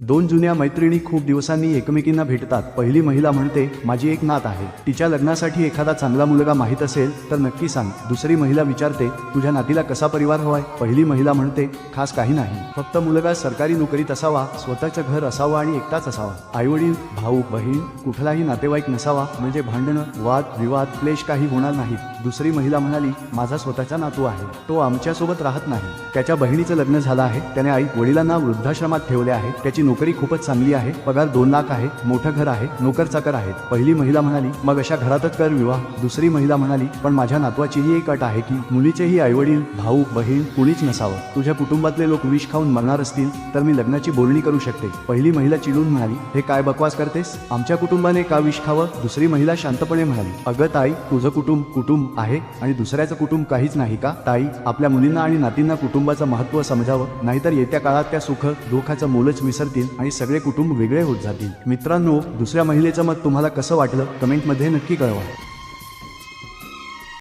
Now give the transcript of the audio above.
दोन जुन्या मैत्रिणी खूप दिवसांनी एकमेकींना भेटतात. पहिली महिला म्हणते माझी एक नात आहे. तिच्या लग्नासाठी एखादा चांगला मुलगा माहीत असेल तर नक्की सांग. दुसरी महिला विचारते तुझ्या नातीला कसा परिवार हवाय? पहिली महिला म्हणते खास काही नाही. फक्त मुलगा सरकारी नोकरीत असावा स्वतःचं घर असावं आणि एकटाच असावा. आईवडील भाऊ बहीण कुठलाही नातेवाईक नसावा म्हणजे भांडणं वाद विवाद क्लेश काही होणार नाहीत. दुसरी महिला म्हणाली माझा स्वतःचा नातू आहे. तो आमच्यासोबत राहत नाही. त्याच्या बहिणीचं लग्न झालं आहे. त्याने आई वडिलांना वृद्धाश्रमात ठेवले आहे. त्याची नोकरी खूपच चांगली आहे. पगार दोन लाख आहे. मोठं घर आहे. नोकर चाकर आहेत. पहिली महिला म्हणाली मग अशा घरातच कर विवाह. दुसरी महिला म्हणाली पण माझ्या नातवाचीही एक अट आहे की मुलीचेही आईवडील भाऊ बहीण कुणीच नसावं. तुझ्या कुटुंबातले लोक विष खाऊन मरणार असतील तर मी लग्नाची बोलणी करू शकते. पहिली महिला चिडून म्हणाली हे काय बकवास करतेस? आमच्या कुटुंबाने का विष खावं? दुसरी महिला शांतपणे म्हणाली अगं ताई तुझं कुटुंब कुटुंब आहे आणि दुसऱ्याचं कुटुंब काहीच नाही का? ताई आपल्या मुलींना आणि नातींना कुटुंबाचं महत्त्व समजावं. नाहीतर येत्या काळात त्या सुख दुःखाचं मोलच विसरतील आणि सगळे कुटुंब वेगळे होत जातील. मित्रांनो दुसऱ्या महिलेचं मत तुम्हाला कसं वाटलं? कमेंटमध्ये नक्की कळवा.